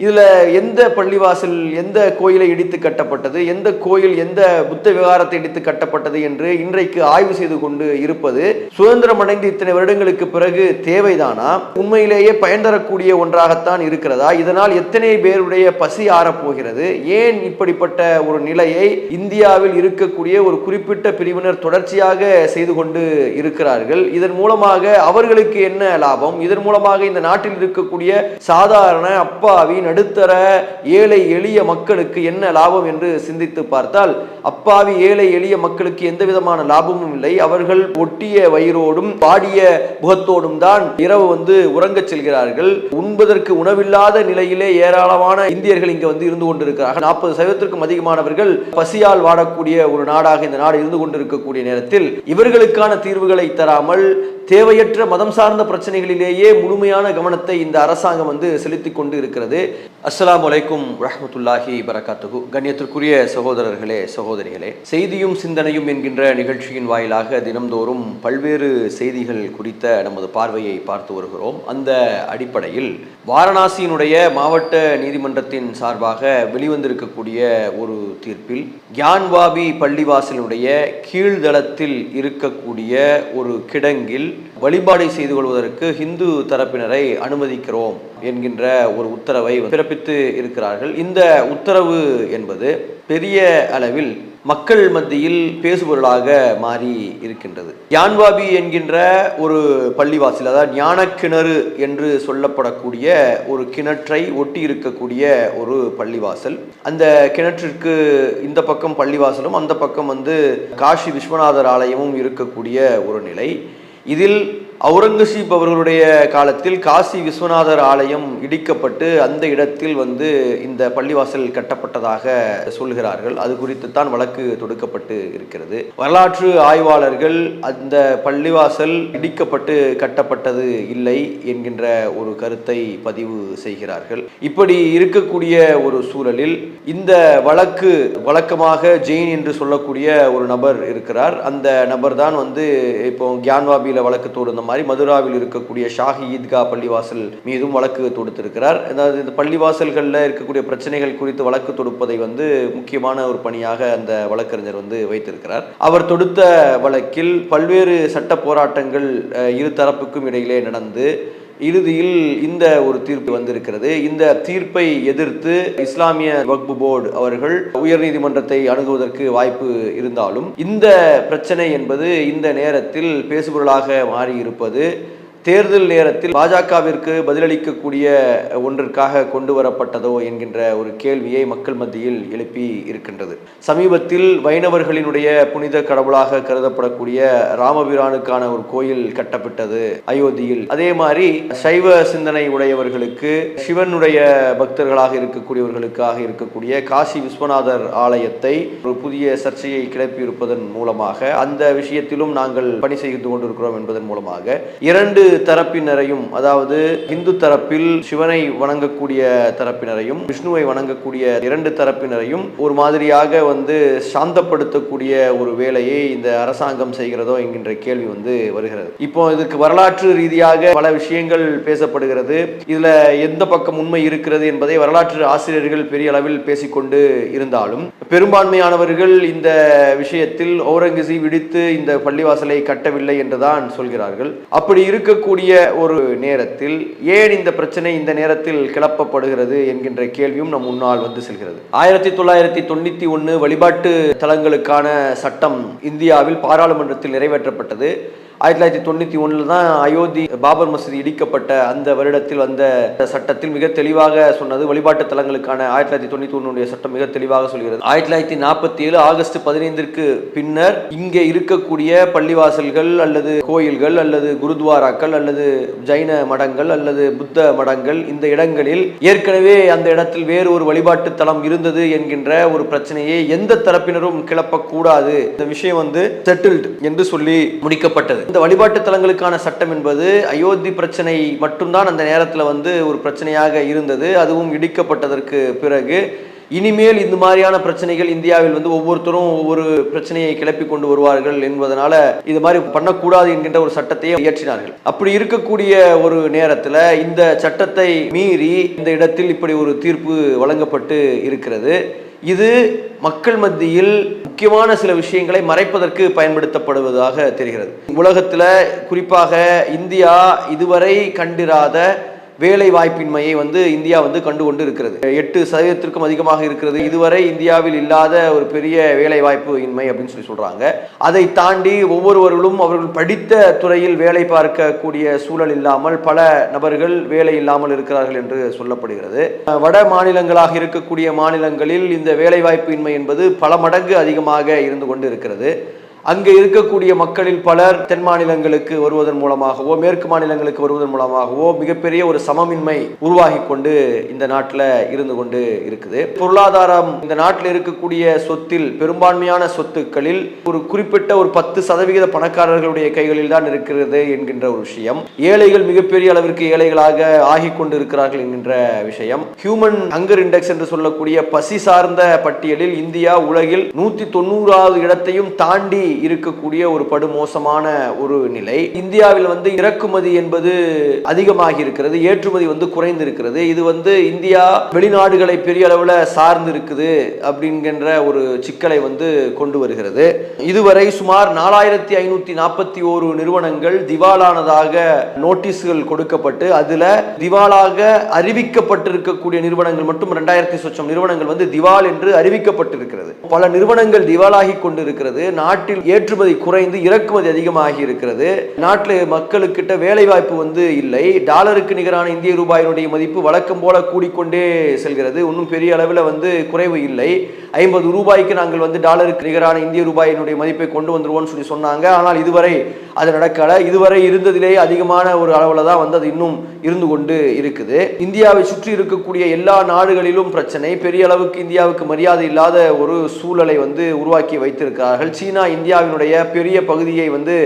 இதுல எந்த பள்ளிவாசல் எந்த கோயிலை இடித்து கட்டப்பட்டது எந்த கோயில் எந்த புத்த விகாரத்தை இடித்து கட்டப்பட்டது என்று இன்றைக்கு ஆய்வு செய்து கொண்டு இருப்பது சுதந்திரம் அடைந்து இத்தனை வருடங்களுக்கு பிறகு தேவைதானா? உண்மையிலேயே பயன் தரக்கூடிய ஒன்றாகத்தான் இருக்கிறதா? இதனால் எத்தனை பேருடைய பசி ஆறப்போகிறது? ஏன் இப்படிப்பட்ட ஒரு நிலையை இந்தியாவில் இருக்கக்கூடிய ஒரு குறிப்பிட்ட பிரிவினர் தொடர்ச்சியாக செய்து கொண்டு இருக்கிறார்கள்? இதன் மூலமாக அவர்களுக்கு என்ன லாபம்? இதன் மூலமாக இந்த நாட்டில் இருக்கக்கூடிய சாதாரண அப்பாவின் நடுத்தர ஏழை எளிய மக்களுக்கு என்ன லாபம் என்று சிந்தித்து பார்த்தால் அப்பாவி ஏழை எளிய மக்களுக்கு எந்த விதமான லாபமும் இல்லை. அவர்கள் ஒட்டிய வயிறோடும் பாடிய முகத்தோடும் தான் இரவு வந்து உறங்கச் செல்கிறார்கள். உண்பதற்கு உணவில்லாத நிலையிலே ஏராளமான இந்தியர்கள் இங்க வந்து இருந்து கொண்டிருக்கிறார்கள். நாற்பது சதவீதத்திற்கும் அதிகமானவர்கள் பசியால் வாடக்கூடிய ஒரு நாடாக இந்த நாடு இருந்து கொண்டிருக்கக்கூடிய நேரத்தில் இவர்களுக்கான தீர்வுகளை தராமல் தேவையற்ற மதம் சார்ந்த பிரச்சனைகளிலேயே முழுமையான கவனத்தை இந்த அரசாங்கம் வந்து செலுத்திக் கொண்டு இருக்கிறது. அஸ்லாம் வலைக்கும் ரஹமத்துல்லாஹி பரகாத்துகு கண்ணியத்திற்குரிய சகோதரர்களே சகோதரிகளே செய்தியும் சிந்தனையும் என்கின்ற நிகழ்ச்சியின் வாயிலாக தினம்தோறும் பல்வேறு செய்திகள் குறித்த நமது பார்வையை பார்த்து வருகிறோம். அந்த அடிப்படையில் வாரணாசியினுடைய மாவட்ட நீதிமன்றத்தின் சார்பாக வெளிவந்திருக்கக்கூடிய ஒரு தீர்ப்பில் கியான்வாபி பள்ளிவாசலினுடைய கீழ்தளத்தில் இருக்கக்கூடிய ஒரு கிடங்கில் வழிபாடை செய்து கொள்வதற்கு ஹிந்து தரப்பினரை அனுமதிக்கிறோம் என்கின்ற ஒரு உத்தரவை பிறப்பித்து இருக்கிறார்கள். இந்த உத்தரவு என்பது பெரிய அளவில் மக்கள் மத்தியில் பேசுபொருளாக மாறி இருக்கின்றது. யான்வாபி என்கின்ற ஒரு பள்ளிவாசல் அதாவது ஞான கிணறு என்று சொல்லப்படக்கூடிய ஒரு கிணற்றை ஒட்டி இருக்கக்கூடிய ஒரு பள்ளிவாசல். அந்த கிணற்றிற்கு இந்த பக்கம் பள்ளிவாசலும் அந்த பக்கம் வந்து காஷி விஸ்வநாதர் ஆலயமும் இருக்கக்கூடிய ஒரு நிலை. இதில் அவுரங்கசீப் அவர்களுடைய காலத்தில் காசி விஸ்வநாதர் ஆலயம் இடிக்கப்பட்டு அந்த இடத்தில் வந்து இந்த பள்ளிவாசல் கட்டப்பட்டதாக சொல்கிறார்கள். அது குறித்து தான் வழக்கு தொடுக்கப்பட்டு இருக்கிறது. வரலாற்று ஆய்வாளர்கள் அந்த பள்ளிவாசல் இடிக்கப்பட்டு கட்டப்பட்டது இல்லை என்கின்ற ஒரு கருத்தை பதிவு செய்கிறார்கள். இப்படி இருக்கக்கூடிய ஒரு சூழலில் இந்த வழக்கு வழக்கமாக ஜெயின் என்று சொல்லக்கூடிய ஒரு நபர் இருக்கிறார். அந்த நபர் தான் வந்து இப்போ கியான்வாபியில் வழக்கு தொடுந்த மாதிரி மதுராவில் இருக்கக்கூடிய ஷாஹி ஈத்கா பள்ளிவாசல் மீதும் வழக்கு தொடுத்திருக்கிறார். அதாவது இந்த பள்ளிவாசல்களில் இருக்கக்கூடிய பிரச்சனைகள் குறித்து வழக்கு தொடுப்பதை வந்து முக்கியமான ஒரு பணியாக அந்த வழக்கறிஞர் வந்து வைத்திருக்கிறார். அவர் தொடுத்த வழக்கில் பல்வேறு சட்ட போராட்டங்கள் இரு தரப்புக்கும் இடையிலே நடந்து இறுதியில் இந்த ஒரு தீர்ப்பு வந்திருக்கிறது. இந்த தீர்ப்பை எதிர்த்து இஸ்லாமிய வக்பு போர்டு அவர்கள் உயர்நீதிமன்றத்தை அணுகுவதற்கு வாய்ப்பு இருந்தாலும் இந்த பிரச்சனை என்பது இந்த நேரத்தில் பேசுபொருளாக மாறி இருப்பது தேர்தல் நேரத்தில் பாஜகவிற்கு பதிலளிக்கக்கூடிய ஒன்றிற்காக கொண்டு வரப்பட்டதோ என்கின்ற ஒரு கேள்வியை மக்கள் மத்தியில் எழுப்பி இருக்கின்றது. சமீபத்தில் வைணவர்களினுடைய புனித கடவுளாக கருதப்படக்கூடிய ராமபிரானுக்கான ஒரு கோயில் கட்டப்பட்டது அயோத்தியில். அதே மாதிரி சைவ சிந்தனை உடையவர்களுக்கு சிவனுடைய பக்தர்களாக இருக்கக்கூடியவர்களுக்காக இருக்கக்கூடிய காசி விஸ்வநாதர் ஆலயத்தை ஒரு புதிய சர்ச்சையை கிளப்பியிருப்பதன் மூலமாக அந்த விஷயத்திலும் நாங்கள் பணி செய்து கொண்டிருக்கிறோம் என்பதன் மூலமாக இரண்டு தரப்பினரையும் அதாவது இந்து தரப்பில் சிவனை வணங்கக்கூடிய தரப்பினரையும் விஷ்ணுவை வணங்கக்கூடிய இரண்டு தரப்பினரையும் ஒரு மாதிரியாக வந்து சாந்தப்படுத்தக்கூடிய ஒரு வேலையை இந்த அரசாங்கம் செய்கிறதோ என்கின்ற கேள்வி வந்து வருகிறது. இப்போ இதுக்கு வரலாற்று ரீதியாக பல விஷயங்கள் பேசப்படுகிறது. இதுல எந்த பக்கம் உண்மை இருக்கிறது என்பதை வரலாற்று ஆசிரியர்கள் பெரிய அளவில் பேசிக்கொண்டு இருந்தாலும் பெரும்பான்மையானவர்கள் இந்த விஷயத்தில் ஔரங்கசீப் விடுத்து இந்த பள்ளிவாசலை கட்டவில்லை என்றுதான் சொல்கிறார்கள். அப்படி இருக்க இருக்கக்கூடிய ஒரு நேரத்தில் ஏன் இந்த பிரச்சனை இந்த நேரத்தில் கிளப்பப்படுகிறது என்கின்ற கேள்வியும் நம் முன்னால் வந்து செல்கிறது. ஆயிரத்தி தொள்ளாயிரத்தி தொண்ணூத்தி ஒன்று வழிபாட்டு தலங்களுக்கான சட்டம் இந்தியாவில் பாராளுமன்றத்தில் நிறைவேற்றப்பட்டது. ஆயிரத்தி தொள்ளாயிரத்தி தொண்ணூற்றி ஒன்றில் தான் அயோத்தி பாபர் மசூதி இடிக்கப்பட்ட அந்த வருடத்தில் வந்த சட்டத்தில் மிக தெளிவாக சொன்னது வழிபாட்டு தலங்களுக்கான ஆயிரத்தி தொள்ளாயிரத்தி தொண்ணூற்றி ஒன்றுடைய சட்டம் மிக தெளிவாக சொல்கிறது. ஆயிரத்தி தொள்ளாயிரத்தி நாற்பத்தி ஏழு ஆகஸ்ட் பதினைந்திற்கு பின்னர் இங்கே இருக்கக்கூடிய பள்ளிவாசல்கள் அல்லது கோயில்கள் அல்லது குருத்வாராக்கள் அல்லது ஜைன மடங்கள் அல்லது புத்த மடங்கள் இந்த இடங்களில் ஏற்கனவே அந்த இடத்தில் வேறு ஒரு வழிபாட்டு தலம் இருந்தது என்கின்ற ஒரு பிரச்சனையை எந்த தரப்பினரும் கிளப்பக்கூடாது. இந்த விஷயம் வந்து செட்டில்டு என்று சொல்லி முடிக்கப்பட்டது. இந்த வழிபாட்டு தலங்களுக்கான சட்டம் என்பது அயோத்தி பிரச்சனை மட்டும்தான் அந்த நேரத்தில் வந்து ஒரு பிரச்சனையாக இருந்தது. அதுவும் இடிக்கப்பட்டதற்கு பிறகு. இனிமேல் இந்த மாதிரியான பிரச்சனைகள் இந்தியாவில் வந்து ஒவ்வொருத்தரும் ஒவ்வொரு பிரச்சனையை கிளப்பி கொண்டு வருவார்கள் என்பதனால இது மாதிரி பண்ணக்கூடாது என்கின்ற ஒரு சட்டத்தையே இயற்றினார்கள். அப்படி இருக்கக்கூடிய ஒரு நேரத்தில் இந்த சட்டத்தை மீறி இந்த இடத்தில் இப்படி ஒரு தீர்ப்பு வழங்கப்பட்டு இருக்கிறது. இது மக்கள் மத்தியில் முக்கியமான சில விஷயங்களை மறைப்பதற்கு பயன்படுத்தப்படுவதாக தெரிகிறது. உலகத்தில் குறிப்பாக இந்தியா இதுவரை கண்டிராத வேலை வாய்ப்பின்மையை வந்து இந்தியா வந்து கண்டு கொண்டு இருக்கிறது எட்டு சதவீதத்திற்கும் அதிகமாக இருக்கிறது. இதுவரை இந்தியாவில் இல்லாத ஒரு பெரிய வேலை வாய்ப்பு இன்மை அப்படின்னு சொல்லி சொல்றாங்க. அதை தாண்டி ஒவ்வொருவர்களும் அவர்கள் படித்த துறையில் வேலை பார்க்கக்கூடிய சூழல் இல்லாமல் பல நபர்கள் வேலை இல்லாமல் இருக்கிறார்கள் என்று சொல்லப்படுகிறது. வட மாநிலங்களாக இருக்கக்கூடிய மாநிலங்களில் இந்த வேலை வாய்ப்பு இன்மை என்பது பல மடங்கு அதிகமாக இருந்து கொண்டு இருக்கிறது அங்கே இருக்கக்கூடிய மக்களில் பலர் தென் மாநிலங்களுக்கு வருவதன் மூலமாகவோ மேற்கு மாநிலங்களுக்கு வருவதன் மூலமாகவோ மிகப்பெரிய ஒரு சமமின்மை உருவாகி கொண்டு இந்த நாட்டில் இருந்து கொண்டு இருக்குது. பொருளாதாரம் இந்த நாட்டில் இருக்கக்கூடிய சொத்தில் பெரும்பான்மையான சொத்துக்களில் ஒரு குறிப்பிட்ட ஒரு பத்து சதவிகித பணக்காரர்களுடைய கைகளில் தான் இருக்கிறது என்கின்ற ஒரு விஷயம். ஏழைகள் மிகப்பெரிய அளவிற்கு ஏழைகளாக ஆகி கொண்டு இருக்கிறார்கள் என்கின்ற விஷயம். ஹியூமன் ஹங்கர் இண்டெக்ஸ் என்று சொல்லக்கூடிய பசி சார்ந்த பட்டியலில் இந்தியா உலகில் நூத்தி தொண்ணூறாவது இடத்தையும் தாண்டி இருக்கக்கூடிய ஒரு படுமோசமான ஒரு நிலை. இந்தியாவில் வந்து இறக்குமதி என்பது அதிகமாகி இருக்கிறது ஏற்றுமதி வந்து குறைந்து இருக்கிறது இது வந்து இந்தியா வெளிநாடுகளை பெரிய அளவில் சார்ந்து இருக்குது அப்படிங்கிற ஒரு சிக்கலை வந்து கொண்டு வருகிறது. இதுவரை சுமார் நாலாயிரத்தி ஐநூத்தி நாற்பத்தி ஓரு நிறுவனங்கள் திவாலானதாக நோட்டீஸ்கள் கொடுக்கப்பட்டு அதுல திவாலாக அறிவிக்கப்பட்டிருக்கக்கூடிய நிறுவனங்கள் மட்டும் ரெண்டாயிரத்தி சொச்சம் நிறுவனங்கள் வந்து திவால் என்று அறிவிக்கப்பட்டிருக்கிறது. பல நிறுவனங்கள் திவாலாகி கொண்டிருக்கிறது. நாட்டில் ஏற்றுமதி குறைந்து இறக்குமதி அதிகமாகி இருக்கிறது நாட்டில் மக்களுக்கிட்ட வேலை வாய்ப்பு வந்து இல்லை. டாலருக்கு நிகரான இந்திய ரூபாயினுடைய மதிப்பு வழக்கம் போல கூடிக்கொண்டே செல்கிறது. இன்னும் பெரிய அளவில் வந்து குறைவு இல்லை. ஐம்பது ரூபாய்க்கு நாங்கள் வந்து டாலருக்கு நிகரான இந்திய ரூபாயினுடைய மதிப்பை கொண்டு வந்துருவோம்னு சொல்லி சொன்னாங்க. ஆனால் இதுவரை அது நடக்கலை. இதுவரை இருந்ததிலேயே அதிகமான ஒரு அளவில் தான் வந்து அது இன்னும் இருந்து கொண்டு இருக்குது. இந்தியாவை சுற்றி இருக்கக்கூடிய எல்லா நாடுகளிலும் பிரச்சனை. பெரிய அளவுக்கு இந்தியாவுக்கு மரியாதை இல்லாத ஒரு சூழலை வந்து உருவாக்கி வைத்திருக்கிறார்கள். சீனா இந்தியாவினுடைய பெரிய பகுதியை வந்து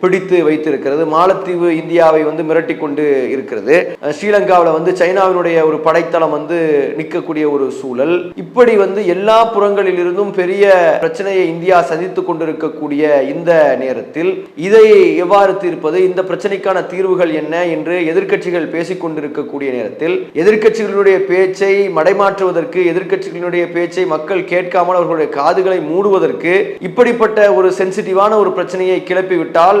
பிடித்து வைத்திருக்கிறது. மாலத்தீவு இந்தியாவை வந்து மிரட்டி கொண்டு இருக்கிறது ஸ்ரீலங்காவில் வந்து சைனாவினுடைய ஒரு படைத்தளம் வந்து நிற்கக்கூடிய ஒரு சூழல். இப்படி வந்து எல்லா புறங்களிலிருந்தும் பெரிய பிரச்சனையை இந்தியா சந்தித்து கொண்டிருக்கக்கூடிய இந்த நேரத்தில் இதை எவ்வாறு தீர்ப்பது? இந்த பிரச்சனைக்கான தீர்வுகள் என்ன என்று எதிர்க்கட்சிகள் பேசிக் கொண்டிருக்கக்கூடிய நேரத்தில் எதிர்கட்சிகளுடைய பேச்சை மடைமாற்றுவதற்கு எதிர்க்கட்சிகளுடைய பேச்சை மக்கள் கேட்காமல் அவர்களுடைய காதுகளை மூடுவதற்கு இப்படிப்பட்ட ஒரு சென்சிட்டிவான ஒரு பிரச்சனையை கிளப்பிவிட்டால்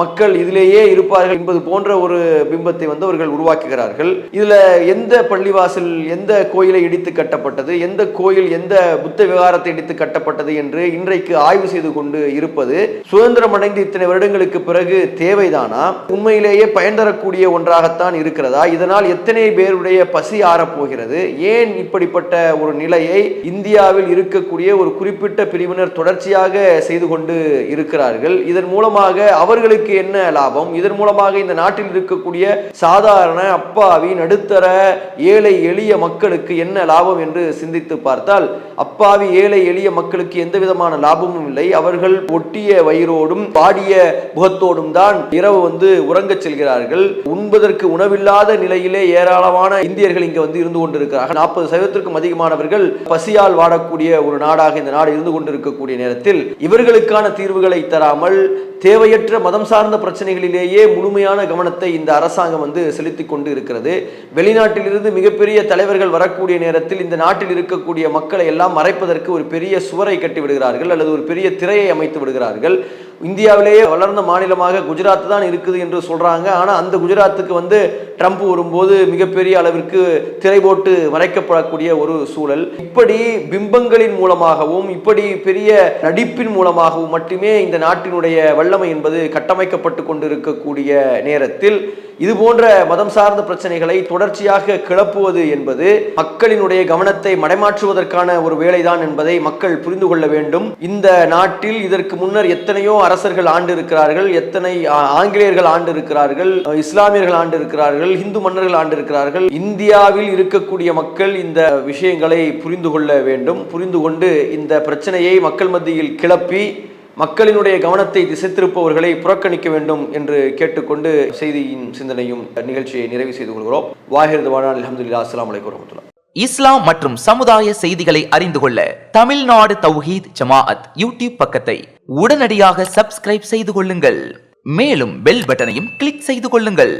மக்கள் இதிலேயே இருப்பார்கள் என்பது போன்ற ஒரு பிம்பத்தை வந்து அவர்கள் உருவாக்குகிறார்கள். இதுல எந்த பள்ளிவாசல் எந்த கோயிலை இடித்து கட்டப்பட்டது எந்த கோயில் எந்த புத்த விவகாரத்தை இடித்து கட்டப்பட்டது என்று இன்றைக்கு ஆய்வு செய்து கொண்டு இருப்பது சுதந்திரம் அடைந்து இத்தனை வருடங்களுக்கு பிறகு தேவைதானா? உண்மையிலேயே பயன் தரக்கூடிய ஒன்றாகத்தான் இருக்கிறதா? இதனால் எத்தனை பேருடைய பசி ஆறப்போகிறது? ஏன் இப்படிப்பட்ட ஒரு நிலையை இந்தியாவில் இருக்கக்கூடிய ஒரு குறிப்பிட்ட பிரிவினர் தொடர்ச்சியாக செய்து கொண்டு இருக்கிறார்கள்? இதன் மூலமாக அவர்களுக்கு என்ன லாபம்? இதன் மூலமாக இந்த நாட்டில் இருக்கக்கூடிய சாதாரண அப்பாவி நடுத்தர ஏழை எளிய மக்களுக்கு என்ன லாபம் என்று சிந்தித்து பார்த்தால் அப்பாவி ஏழை எளிய மக்களுக்கு எந்த விதமான லாபமும் இல்லை. அவர்கள் ஒட்டிய வயிறோடும் பாடிய முகத்தோடும் தான் இரவு வந்து உறங்கச் செல்கிறார்கள். உண்பதற்கு உணவில்லாத நிலையிலே ஏராளமான இந்தியர்கள் இங்க வந்து இருந்து கொண்டிருக்கிறார்கள். நாற்பது சதவீதத்திற்கும் அதிகமானவர்கள் பசியால் வாடக்கூடிய ஒரு நாடாக இந்த நாடு இருந்து கொண்டிருக்கக்கூடிய நேரத்தில் இவர்களுக்கான தீர்வுகளை தராமல் தேவையற்ற மதம் சார்ந்த பிரச்சனைகளிலேயே முழுமையான கவனத்தை இந்த அரசாங்கம் வந்து செலுத்தி கொண்டு இருக்கிறது வெளிநாட்டிலிருந்து மிகப்பெரிய தலைவர்கள் வரக்கூடிய நேரத்தில் இந்த நாட்டில் இருக்கக்கூடிய மக்களை எல்லாம் மறைப்பதற்கு ஒரு பெரிய சுவரை கட்டி விடுகிறார்கள் அல்லது ஒரு பெரிய திரையை அமைத்து விடுகிறார்கள். இந்தியாவிலேயே வளர்ந்த மாநிலமாக குஜராத் தான் இருக்குது என்று சொல்றாங்க. ஆனா அந்த குஜராத்துக்கு வந்து ட்ரம்ப் வரும்போது மிகப்பெரிய அளவிற்கு திரை போட்டு மறைக்கப்படக்கூடிய ஒரு சூழல். இப்படி பிம்பங்களின் மூலமாகவும் இப்படி பெரிய நடிப்பின் மூலமாகவும் மட்டுமே இந்த நாட்டினுடைய வல்லமை என்பது கட்டமைக்கப்பட்டு கொண்டிருக்கக்கூடிய நேரத்தில் இது போன்ற மதம் சார்ந்த பிரச்சனைகளை தொடர்ச்சியாக கிளப்புவது என்பது மக்களினுடைய கவனத்தை மடைமாற்றுவதற்கான ஒரு வேலைதான் என்பதை மக்கள் புரிந்து கொள்ள வேண்டும். இந்த நாட்டில் இதற்கு முன்னர் எத்தனையோ அரசர்கள் ஆண்டு இருக்கிறார்கள் எத்தனை ஆங்கிலேயர்கள் ஆண்டு இருக்கிறார்கள் இஸ்லாமியர்கள் ஆண்டு இருக்கிறார்கள் இந்து மன்னர்கள் ஆண்டு இருக்கிறார்கள் இந்தியாவில் இருக்கக்கூடிய மக்கள் இந்த விஷயங்களை புரிந்து கொள்ள வேண்டும். புரிந்து கொண்டு இந்த பிரச்சனையை மக்கள் மத்தியில் கிளப்பி மக்களினுடைய கவனத்தை திசை திருப்பவர்களை புறக்கணிக்க வேண்டும் என்று கேட்டுக்கொண்டு செய்தியின் சிந்தனையும் நிகழ்ச்சியை நிறைவு செய்து கொள்கிறோம். வாஹிரது வானா அலமதுல்லா அஸ்லாம் வலைக்கம் வரமத்துல்லா இஸ்லாம் மற்றும் சமுதாய செய்திகளை அறிந்து கொள்ள தமிழ்நாடு தௌஹீத் ஜமாஅத் யூடியூப் பக்கத்தை உடனடியாக சப்ஸ்கிரைப் செய்து கொள்ளுங்கள். மேலும் பெல் பட்டனையும் கிளிக் செய்து கொள்ளுங்கள்.